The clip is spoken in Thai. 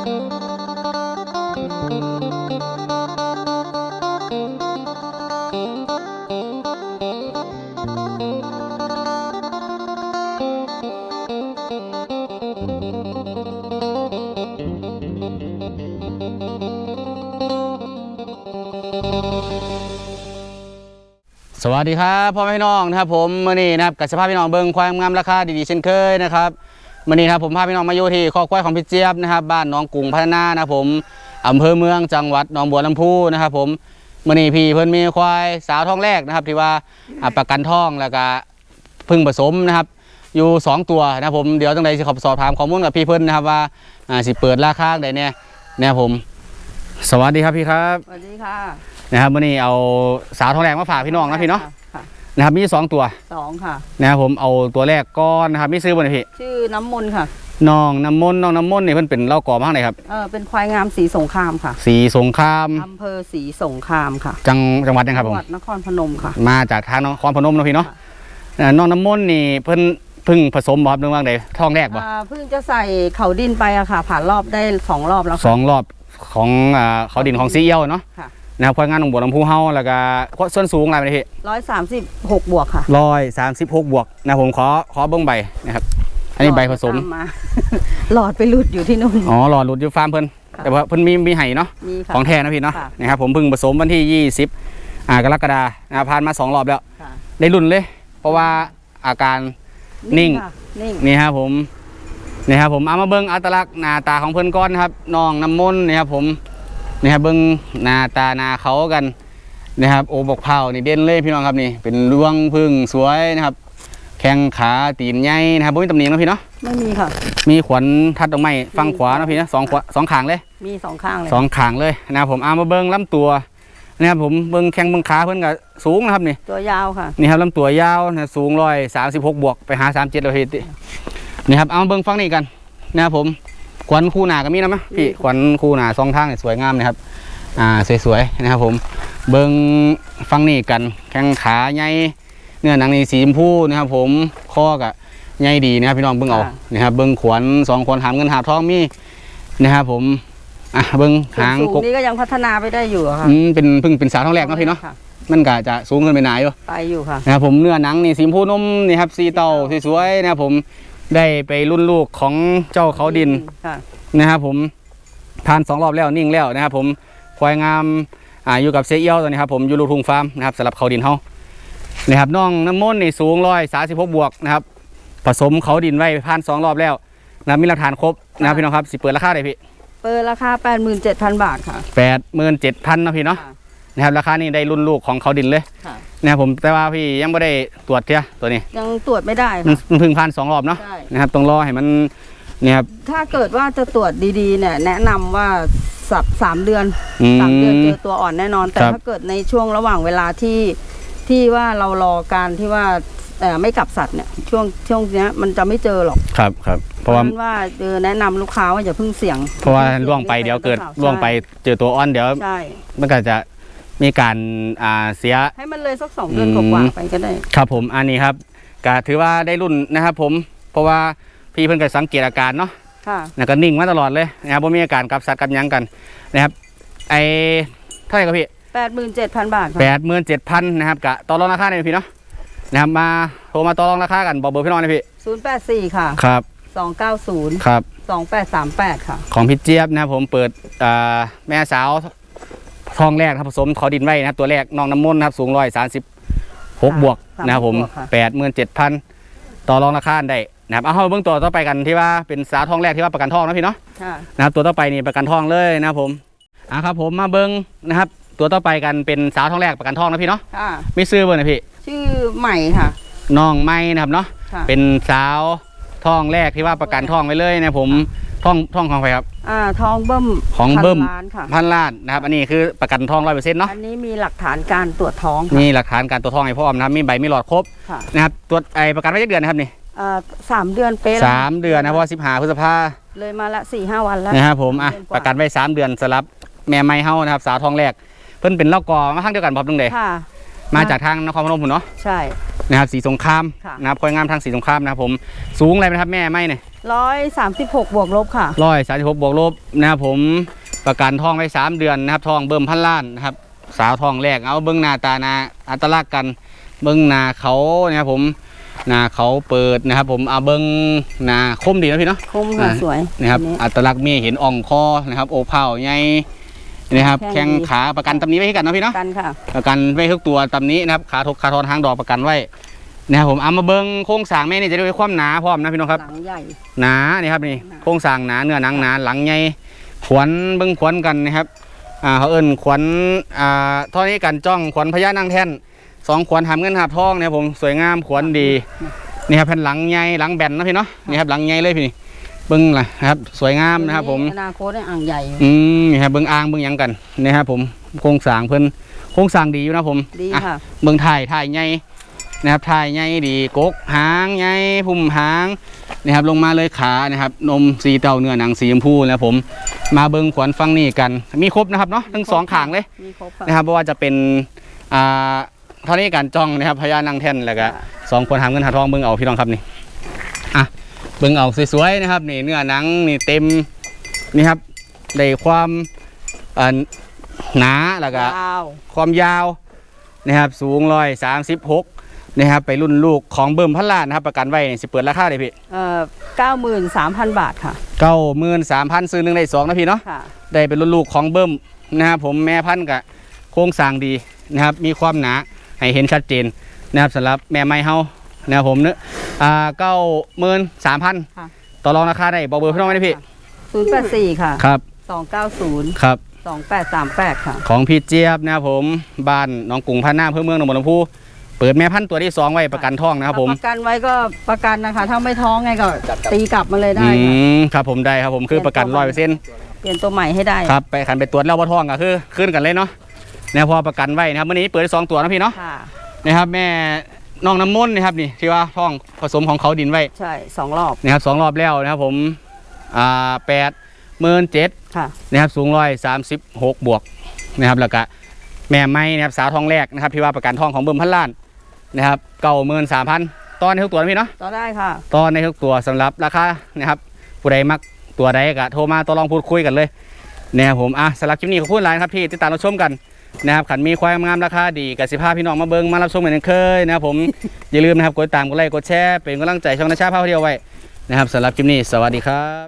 สวัสดีครับพ่อแม่พี่น้องนะครับผมมื่อนี้นะครับกับสภาพพี่น้องเบิงความงามราคาดีๆเช่นเคยนะครับ มื่อนี้นะครับผมพาพี่น้องมาอยู่ที่คอกควายของพี่เจี๊ยบนะครับบ้านหน้องกรุงพัฒนานะครับผมอำเภอเมืองจังหวัดหนองบัวลำพูนะครับผมมื่อนี้พี่เพิ่นมีควายสาวท้องแรกนะครับ ที่ว่าอ่าประกันท้องแล้วก็เพึ่งผสมนะครับ อยู่ 2 ตัวนะครับผมเดี๋ยวตั้งใดจะขอสอบถามข้อมูลกับพี่เพิ่นนะครับว่าอ่าสิเปิดราคาใดเนี่ยนะครับผม สวัสดีครับพี่ครับสวัสดีค่ะนะครับมื่อนี้เอาสาวท้องแรกมาฝากพี่น้องนะพี่เนาะค่ะ นะครับมีสองตัวสองค่ะ นะครับผมเอาตัวแรกก้อนนะครับไม่ซื้อบนพี่ชื่อน้ำมนต์ค่ะ น้องน้ำมนต์น้องน้ำมนต์นี่เพิ่นเป็นเล่ากอมาข้างไหนครับ เออเป็นควายงามสีสงครามค่ะสีสงครามอำเภอสีสงครามค่ะจังจังหวัดยังครับจัผงม หวัดนครพนมค่ะ มาจากทางนครพนมเนาะพี่เนาะค่ะเอ่อน้องน้ำมนต์นี่เพิ่นเพึ่งผสมบ่ครับเรื่องว่าใดท้องแรกบ่อ่าเพิ่งจะใส่เขาดินไปอะค่ะ ผ่านรอบได้สองรอบแล้วสค่ะองรอบของอ่าเขาดินของซีเอียวเนาะค่ะ นะครับควายงานของบัวลำพูเฮาแล้วก็ส่วนสูงอะไรพี่ร้อยสามสิบหกบวกค่ะร้อยสามสิบหกบวกนะผมขอขอเบิ้งใบนะครับ อันนี้ใบผสมหลอดตาาหลอดไปหลุดอยู่ที่นู่นอ๋อหลอดหลุดอยู่ฟาร์มเพิ่นค่ะแต่ว่าเพิ่นมีมีไห้เนาะมีค่ะของแท้นะพี่เนาะค่ะนะครับผมเพิ่งผสมวันที่20อ่ากรกฎานะครับผ่านมาสองรอบแล้วค่ะได้รุ่นเลย เพราะว่าอาการนิ่งค่ะนิ่งนี่ครับผมนี่ครับผมเอามาเบิ้งอัตลักษณ์หน้าตาของเพิ่นก้อนนะครับน้องน้ำมนต์นี่ครับผม นี่ครับเบิ้งหน้าตาหน้าเขากันนะครับโอบกเผานี่เด่นเลยพี่น้องครับนี่เป็นรวงพึ่งสวยนะครับ แข้งขาตีนใหญ่นะครับบ่มีตำหนิเนาะพี่เนาะไม่มีค่ะ มีขวัญทัดดอกไม้ฝั่งขวาเนาะพี่เนาะสองขวาสองขางเลย มีสองข้างเลยสองขางเลยนะครับผมเอามาเบิ้งลำตัวนะครับผมเบิ้งแข้งเบิ้งขาเพิ่นก็สูงนะครับนี่ตัวยาวค่ะนี่ครับลำตัวยาวนะสูงร้อยสามสิบหกบวกไปหาสามเจ็ดเราเห็นดินี่ครับเอามาเบิ้งฟังนี่กันนะครับผม ขวัญคู่หนาก็มีนะมะพี่ขวัญคู่หนาสองทางเนี่ยสวยงามนะครับ อ่าสวยๆนะครับ ผม เบิ้งฟังนี่กันแข้งขาใหญ่เนื้อหนังนี่สีชมพูนะครับ ผมข้อกับใหญ่ดีนะครับพี่น้องเบิ้งเอานะครับเบิ้งขวัญสองขวัญหามเงินหาบทองมีนะครับผมอะเบิ้งส่วนหางสูงกบนี่ก็ยังพัฒนาไปได้อยู่อะค่ะอืมเป็นเพึ่งเป็นสาวท้องแรกเนาะพี่เนาะค่มันก็จะสูงขึ้นไปหนาอยู่ไปอยู่ค่ะนะครับผมเนื้อหนังนี่สีชมพูนุ่มนี่ครับสีเต่าสวยๆนะครับผม ได้ไปรุ่นลูกของเจ้าเขาดินค่ะนะครับผมทานสองรอบแล้วนิ่งแล้วนะครับผมควายงามอ่าอยู่กับเซเอียวตอนนี้ครับผมอยู่ลูกทุ่งฟาร์มนะครับสำหรับเขาดินเฮานะครับน้องน้ำมนต์นี่สูงร้อยสาสิบหกบวกนะครับผสมเขาดินไว้ผ่านสองรอบแล้วนะครับมีหลักฐานครบนะครับพี่น้องครับสิเปิดราคาได้พี่เปิดราคา 87,000 บาทค่ะ แปดหมื่นเจ็ดพันนะพี่เนาะค่ะนะครับราคานี่ได้รุ่นลูกของเขาดินเลยค่ะ นะครับผมแต่ว่าพี่ยังไม่ได้ตรวจเท่ยตัวนี้ยังตรวจไม่ได้มันค่ะ มันเพึ่งผ่านสองรอบเนาะใช่ นะครับต้องรอให้มันเนี่ยครับ ถ้าเกิดว่าจะตรวจดีๆเนี่ยแนะนำว่าสับสามเดือนอืมสามเดือนเจอตัวอ่อนแน่นอน แต่ครับ ถ้าเกิดในช่วงระหว่างเวลาที่ที่ว่าเรารอการที่ว่าเอ่อไม่กลับสัตว์เนี่ยช่วงช่วงเนี้ยมันจะไม่เจอหรอกครับครับเพราะว่า ฉนั้นว่าเออแนะนำลูกค้าว่าอย่าเพิ่งเสี่ยงเพราะว่าล่วงไปเดี๋ยวเกิดใช่ล่วงไปเจอตัวอ้อนเดี๋ยว ใช่ มันก็จะ มีการอ่าเสีย ให้มันเลยสักสองเดือนอืกมว่าๆไปก็ได้ ครับผมอันนี้ครับก็ถือว่าได้รุ่นนะครับผมเพราะว่าพี่เพิ่นก็สังเกตอาการเนาะค่ะ แล้วก็นิ่งมาตลอดเลยนะครับว่ามีอาการกับสัตว์กับหยังกันนะครับไอเท่าไหร่ครับพี่87,000บาทแปค่ะดหมื่นเจ็ดพันนะครับกะต่อรองราคาหน่อยพี่เนาะนะครับมาโทรมาต่อรองราคากันบอกเบอร์พี่น้องหนะพี่084ค่ะครับ290ครับ2838ค่ะ ของพี่เจี๊ยบนะครับผมเปิดอ่าแม่สาว ทองแรกครับผสมขอดินไว้นะครับตัวแรกน้องน้ำมนต์นะครับสูงร้อยสามสิบหกบวกสามสิบนะครับผมบวกค่ะแปดหมื่นเจ็ดพันต่อรองราคาได้นะครับเอาเข้ามาเบื้องตัวต่อไปกันที่ว่าเป็นสาวทองแรกที่ว่าประกันทองนะพี่เนาะค่ะนะครับตัวต่อไปนี่ประกันทองเลยนะครับผมอะครับผมมาเบิ้งนะครับ ตัวต่อไปกันเป็นสาวทองแรกประกันทองนะพี่เนาะค่ะมีซื้อเบอร์นะพี่ชื่อใหม่ค่ะน้องไม้นะครับเนาะค่ะเป็นสาวทองแรกที่ว่าประกันทองไว้เลยนะครับผม ทองทองของใครครับ อ่าทองเบิ้มของเบิ้มพันล้านค่ะ พันล้านนะครับ อันนี้คือประกันทองร้อยเปอร์เซ็นต์เนาะอันนี้มีหลักฐานการตรวจท้องค่ะมีหลักฐานการตัวจทองให้พร้อมนะครับมีใบมีหลอดครบค่ะ นะครับตัวจไอประกันไว้ยักเดือนนะครับนี่อ่าสามเดือนเป๊ะแล้วสามเดือนนะเพราะว่าสิบห้าพฤษภาเลยมาละสี่ห้าวันแล้ว นะครับผมอะเดือนกปว่าระกันไว้สามเดือนสลับแม่ไม้เฮานะครับสาวทองแรก เพิ่นเป็นเล่ากอมาทางเดียวกันพร้อมตรงเดค่ะ มาจากทางนครพนมพุ่นเนาะใช่นะครับสีสงครามค่ะ นะครับควายงามทางสีสงครามนะครับผมสูงอะไรไหมครับแม่ไม่เนี่ยร้อยสามสิบหกบวกลบค่ะ ร้อยสามสิบหกบวกลบนะครับผมประกันทองไว้สามเดือนนะครับทองเบิ่มพันล้านนะครับสาวทองแรกเอาเบิ้งหน้าตาหนาอัตลักษณ์กันเบิ้งหน้าเขานะครับผมหน้าเขาเปิดนะครับ ผมเอาเบิ้งหน้าคมดีนะพี่เนาะ คมค่ะ อ่า สวยนะครับอัอัตลักษณ์มีเห็นอ่องคอนะครับโอเผาใหญ่ นะครับแข้แข้งงดีขาประกันตำนี้ไว้ให้กันเนาะพี่เนาะกันค่ะประกันไว้ทุกตัวตำนี้นะครับขาทกขาทอนหางดอกประกันไว้นะครับผมเอามาเบิ้งโครงสร้างแม่นี่จะได้ความหนาพร้อมนะพี่น้องครับหลังใหญ่หนานี่ครับนี่หนาโครงสร้างหนาเนื้อหนังหนาหลังใหญ่ขวัญเบิ้งขวัญกันนะครับอ่าเขาเอิ้นขวัญอ่าเท่านี้กันจ้องขวัญพญานาคแท่นสองขวัญหามเงินหาบทองนะครับผมสวยงามขวัญดีนี่ครับแผ่นหลังใหญ่หลังแบนนะพี่เนาะนี่ครับหลังใหญ่เลยพี่นี่ เบิ้งล่ะนะครับ สวยงามนะครับ ผมอนาคตได้อ่างใหญ่อยู่อืมนี่ครับเบิ้งอ่างเบิ้งหยังกันนะครับผมโครงสร้างเพิ่นโครงสร้างดีอยู่นะผมดีอะค่ะเบิ่งถ่ายถ่ายใหญ่นะครับถ่ายใหญ่ดีกกหางใหญ่พุ่มหางนะครับลงมาเลยขานะครับนมสีเต่าเนื้อหนังสีชมพูนะครับผม มาเบิ่งขวัญฟังนี่กัน มีครบนะครับเนาะทั้งสองขางเลยมีครบค่ะนะครับเพราะว่าจะเป็นอ่าเท่านี้การจ้องนะครับพญานังแท่นแล้วก็ค่ะสองคนหามเงินหาทองเบิ่งเอาพี่น้องครับนี่อะ เบิ่งเอาสวยๆนะครับนี่เนื้อหนังนี่เต็มนี่ครับได้ความอ่าหนาแล้วก็ยาวความยาวนะครับสูงร้อยสามสิบหกนะครับไปรุ่นลูกของเบิ่มพันล้านนะครับประกันไว้นี่สิเปิดราคาได้พี่เอ่อเก้าหมื่นสามพันบาทค่ะเก้าหมื่นสามพันซื้อหนึ่งได้สองนะพี่เนาะค่ะได้เป็นรุ่นลูกของเบิ่มนะครับผมแม่พันธุ์กับโครงสร้างดีนะครับมีความหนาให้เห็นชัดเจนนะครับสำหรับแม่ไม้เฮา นะครับผมเนื้ออ่าเก้าหมื่นสามพันค่ะ ต่อรองราคาได้บอกเบอร์พี่น้องไว้นะพี่ศูนย์แปดสี่ค่ะครับสองเก้าศูนย์ครับ สองแปดสามแปดค่ะ ของพี่เจี๊ยบนะครับผมบ้านหน้องกรุงพันนาเพื่อเมืองหนองบัวลำพูเปิดแม่พันธุ์ตัวที่สองไว้ประกันท้องนะครับผม ประกันไว้ก็ประกันนะคะ ถ้าไม่ท้องไงก็ตีกลับมาเลยได้อืค่ะ มครับผมได้ครับผมคือประกันร้อยเปอร์เซ็นต์เปลี่ยนตัวใหม่ให้ได้ครับไปขันไปตรวจแล้วว่าท้องก็คือขึ้นกันเลยเนาะเนี่ยพอประกันไว้นะครับวันนี้เปิดได้สองตัวนะพี่เนาะค่ะ นะครับแม่ น้องน้ำมนต์นะครับนี่ที่ว่าท้องผสมของเขาดินไว้ใช่สองรอบนะครับสองรอบแล้วนะครับผมอ่าแปดหมื่นเจ็ดค่ะ นะครับสูงร้อยสามสิบหกบวกนะครับแล้วก็แม่ไม้นะครับสาวทองแรกนะครับที่ว่าประกันท้องของเบิ่มพันล้านนะครับเก้าหมื่นสามพันตอนในทุกตัวนะพี่เนาะต่อได้ค่ะตอนในทุกตัวสำหรับราคานะครับผู้ใดมักตัวใดก็โทรมาต่อรองพูดคุยกันเลยนะครับผมอะสำหรับคลิปนี้ขอบคุณหลายนะครับที่ติดตามรับชมกัน นะครับขันมีความงามราคาดีกับสิภาพี่น้องมาเบิ้งมารับชมเหมือนเคยนะครับผมอย่าลืมนะครับกดติดตามกดไลค์กดแชร์เป็นกำลังใจช่องนาชาพาเที่ยวไว้นะครับสำหรับคลิปนี้สวัสดีครับ